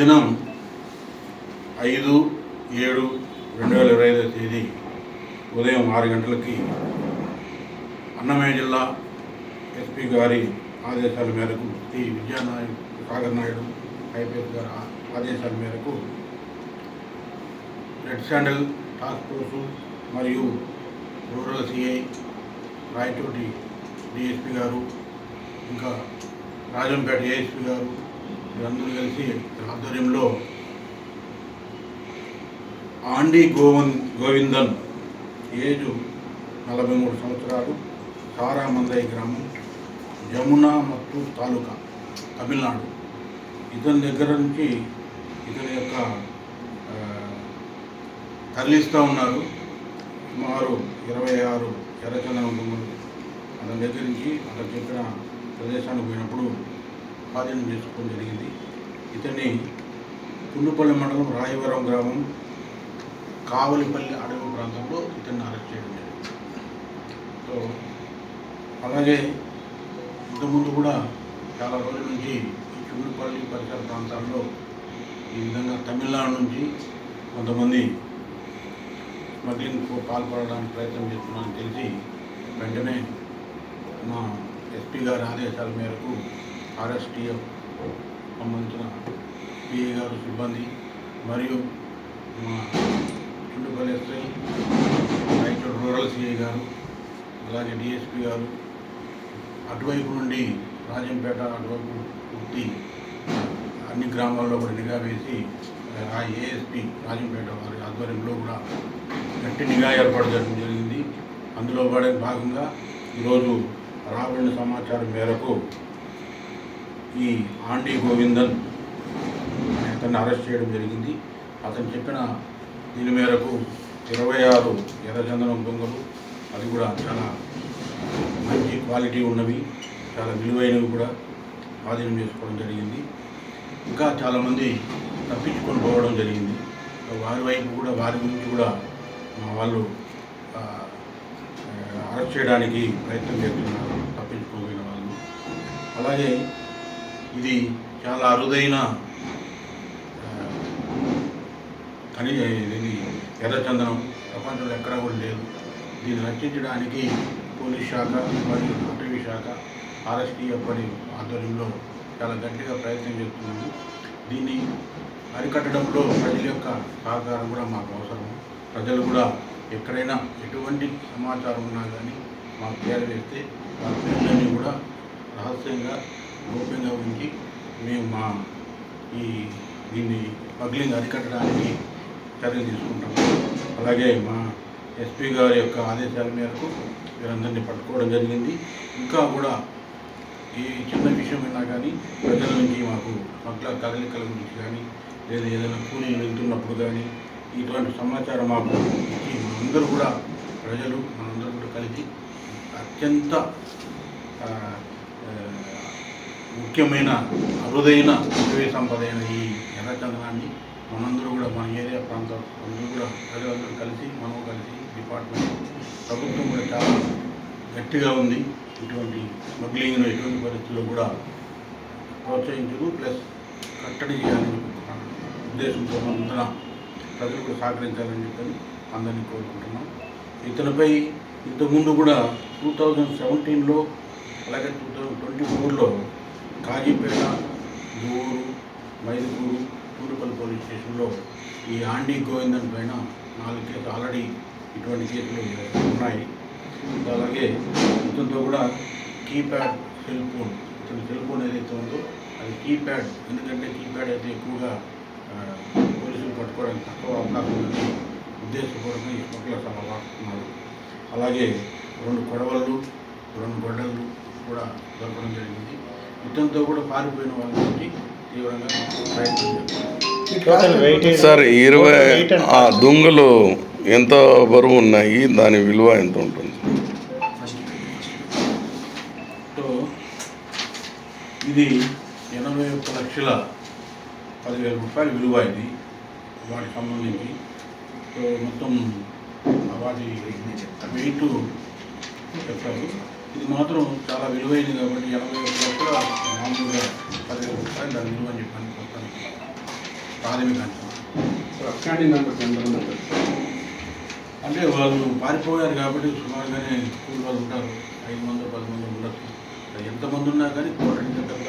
దినం ఐదు ఏడు రెండు వేల ఇరవై ఐదో తేదీ ఉదయం ఆరు గంటలకి అన్నమయ్య జిల్లా ఎస్పీ గారి ఆదేశాల మేరకు శ్రీ విద్యానాయుడు సాగర్ నాయుడు ఐపీఎస్ గారి ఆదేశాల మేరకు రెడ్ శాండల్ టాస్క్ ఫోర్సు మరియు రూరల్ సిఐ రాయచోటి డిఎస్పీ గారు ఇంకా రాజంపేట ఏఎస్పీ గారు వీరందరూ కలిసి ఆధ్వర్యంలో ఆండి గోవన్ గోవిందన్ ఏజు నలభై మూడు సంవత్సరాలు తారామందయ్య గ్రామం జమునా మత్తు తాలూకా తమిళనాడు. ఇతని దగ్గర నుంచి ఇతని యొక్క తరలిస్తూ ఉన్నారు. సుమారు ఇరవై ఆరు ఎర్రచందనం అతని దగ్గర నుంచి అతను చెప్పిన ప్రదేశానికి పోయినప్పుడు స్వాధీనం చేసుకోవడం జరిగింది. ఇతన్ని కుండుపల్లి మండలం రాయవరం గ్రామం కావలిపల్లి అడవి ప్రాంతంలో ఇతన్ని అరెస్ట్ చేయడం జరిగింది. సో అలాగే ఇంతకుముందు కూడా చాలా రోజుల నుంచి ఈ చుండుపల్లి పరిసర ప్రాంతాల్లో ఈ విధంగా తమిళనాడు నుంచి కొంతమంది స్మగ్లింగ్కు పాల్పడడానికి ప్రయత్నం చేస్తున్నారని తెలిసి వెంటనే మా ఎస్పీ గారి ఆదేశాల మేరకు ఆర్ఎస్టీఎఫ్ సంబంధించిన పిఏ గారు సిబ్బంది మరియు మా చుట్టుపల్లి ఎస్ఐ రైతు రూరల్ సిఐ గారు అలాగే డిఎస్పి గారు అటువైపు నుండి రాజంపేట అటువైపు పూర్తి అన్ని గ్రామాల్లో కూడా నిఘా వేసి ఆ ఏఎస్పి రాజంపేట వారి ఆధ్వర్యంలో కూడా గట్టి నిఘా ఏర్పాటు చేయడం జరిగింది. అందులో పడే భాగంగా ఈరోజు రాబడిన సమాచారం మేరకు ఈ ఆండి గోవిందన్ అనే అతన్ని అరెస్ట్ చేయడం జరిగింది. అతను చెప్పిన దీని మేరకు ఇరవై ఆరు ఎర్రచందనం దొంగలు అది కూడా చాలా మంచి క్వాలిటీ ఉన్నవి చాలా విలువైనవి కూడా స్వాధీనం చేసుకోవడం జరిగింది. ఇంకా చాలామంది తప్పించుకొని పోవడం జరిగింది. వారి వైపు కూడా వారి గురించి కూడా మా వాళ్ళు అరెస్ట్ చేయడానికి ప్రయత్నం చేస్తున్నారు తప్పించుకోగలిగిన వాళ్ళు. అలాగే ఇది చాలా అరుదైన కని ఇది ఎర్రచందనం. ప్రపంచంలో ఎక్కడా కూడా లేదు. దీన్ని రక్షించడానికి పోలీస్ శాఖ మరియు అటవీ శాఖ ఆర్ఎస్టీఎఫ్ అని ఆధ్వర్యంలో చాలా గట్టిగా ప్రయత్నం చేస్తున్నాము దీన్ని అరికట్టడంలో ప్రజల యొక్క సహకారం కూడా మాకు అవసరం. ప్రజలు కూడా ఎక్కడైనా ఎటువంటి సమాచారం ఉన్నా కానీ మాకు చేరవేస్తే వారి పేర్లన్నీ కూడా రహస్యంగా ఓపెన్ ఉంచి మేము మా ఈ దీన్ని పగిలింది అరికట్టడానికి చర్యలు తీసుకుంటాం. అలాగే మా ఎస్పీ గారి యొక్క ఆదేశాల మేరకు వీరందరినీ పట్టుకోవడం జరిగింది. ఇంకా కూడా ఈ చిన్న విషయమైనా కానీ ప్రజల నుంచి మాకు పట్ల కదలికల గురించి కానీ లేదా ఏదైనా కూలీలు వెళ్తున్నప్పుడు కానీ ఇటువంటి సమాచారం మాకు ఇచ్చి మనందరూ కూడా ప్రజలు మనందరూ కూడా కలిసి అత్యంత ముఖ్యమైన అరుదైన అటవీ సంపద అయిన ఈ ఎర్రచందనాన్ని మనందరూ కూడా మన ఏరియా ప్రాంతం అందరూ కూడా ప్రజలందరూ కలిసి మనం కలిసి డిపార్ట్మెంట్ ప్రభుత్వం కూడా చాలా గట్టిగా ఉంది. ఇటువంటి స్మగ్లింగ్ను ఎటువంటి పరిస్థితుల్లో కూడా ప్రోత్సహించదు. ప్లస్ కట్టడి చేయాలని ఉద్దేశంతో మనందరం ప్రజలు కూడా సహకరించాలని చెప్పని అందరినీ కోరుకుంటున్నాం. ఇతనిపై ఇంతకుముందు కూడా టూ థౌజండ్ సెవెంటీన్లో అలాగే టూ థౌజండ్ ట్వంటీ ఫోర్లో కాజీపేట దూరు మైదుకూరు తూరుపల్లి పోలీస్ స్టేషన్లో ఈ ఆండీ గోవిందన్ పైన నాలుగు కేసులు ఆల్రెడీ ఇటువంటి కేసులు ఉన్నాయి. అలాగే ఇతనితో కూడా కీప్యాడ్ సెల్ ఫోన్ ఇతని సెల్ ఫోన్ ఏదైతే ఉందో అది కీప్యాడ్ ఎందుకంటే కీప్యాడ్ అయితే ఎక్కువగా పోలీసులు పట్టుకోవడానికి తక్కువ అవకాశం ఉందని ఉద్దేశపూర్వకంగా ఈ స్మగ్లర్స్ అలా వాడుతున్నారు. అలాగే రెండు కొడవళ్ళు రెండు గొడ్డలు కూడా దొరకడం జరిగింది. ఇతనితో కూడా పారిపోయిన వాళ్ళ నుంచి తీవ్రంగా ప్రయత్నం సార్ ఇరవై ఆ దుంగలు ఎంత బరువు ఉన్నాయి? దాని విలువ ఎంత ఉంటుంది? సో ఇది ఎనభై ఒక్క లక్షల పదివేల రూపాయల విలువ ఇది వాటికి సంబంధించి. మొత్తం వాటి వెయిట్ చెప్పారు. ఇది మాత్రం చాలా విలువైనది కాబట్టి ఎనభై ఒక్క లక్షల ప్రాథమిక అంటే వాళ్ళు పారిపోయారు కాబట్టి సుమారుగానే కూలి వాళ్ళు ఉంటారు. ఐదు మంది పది మంది ఉండొచ్చు. ఎంతమంది ఉన్నా కానీ కొట్టండి పెద్ద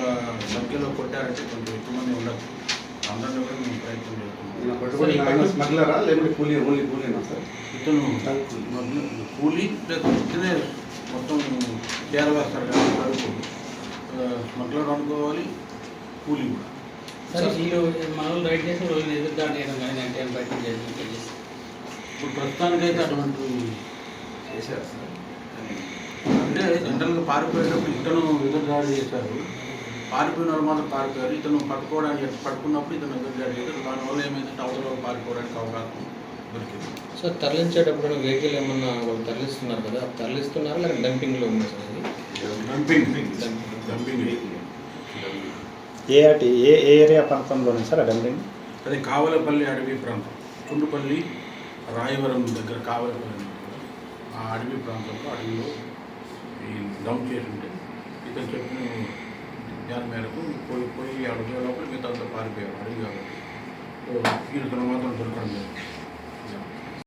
సంఖ్యలో కొట్టారంటే కొంచెం ఎక్కువ మంది ఉండొచ్చు. అందరినీ కూడా మేము ప్రయత్నం చేస్తున్నాం. ఇతను కూలీ ప్లస్ ఇతనే మొత్తం చేరవేస్తారు సరుకు స్మగ్లర్ అనుకోవాలి కూలీ కూడా. సరే వీళ్ళు మనల్ని రైడ్ చేసి రోజులు ఎదురుదాడి చేయడం కానీ అంటే చేసి ఇప్పుడు ప్రస్తుతానికైతే అటువంటి చేశారు సార్. అంటే జనరల్గా పారిపోయేటప్పుడు ఇతను ఎదురుదాడి చేశారు. పారిపోయిన వాళ్ళు మాత్రం పారిపోయారు. ఇతను పట్టుకోవడానికి పట్టుకున్నప్పుడు ఇతను ఎదురుదాడి చేశారు. దానివల్ల ఏమైందంటే అవతల పారిపోవడానికి అవకాశం దొరికింది. సో తరలించేటప్పుడు వెహికల్ ఏమన్నా వాళ్ళు తరలిస్తున్నారు కదా? తరలిస్తున్నారా లేక డంపింగ్లో ఉంది సార్ ఇది డంపింగ్ డంపింగ్ ఏ అటు ఏ ఏరియా ప్రాంతంలోనే సార్ ఆ అది కావలపల్లి అడవి ప్రాంతం. కుండుపల్లి రాయవరం దగ్గర కావలపల్లి ఆ అడవి ప్రాంతంలో అడవిలో ఈ డౌన్ చేసి ఉంటే ఇతను చెప్పిన జ్ఞానం మేరకు పోయి పోయి అడవి లోపల మిగతా పారిపోయారు. అడవి కాబట్టి. సో మాత్రం దొరకడం లేదు.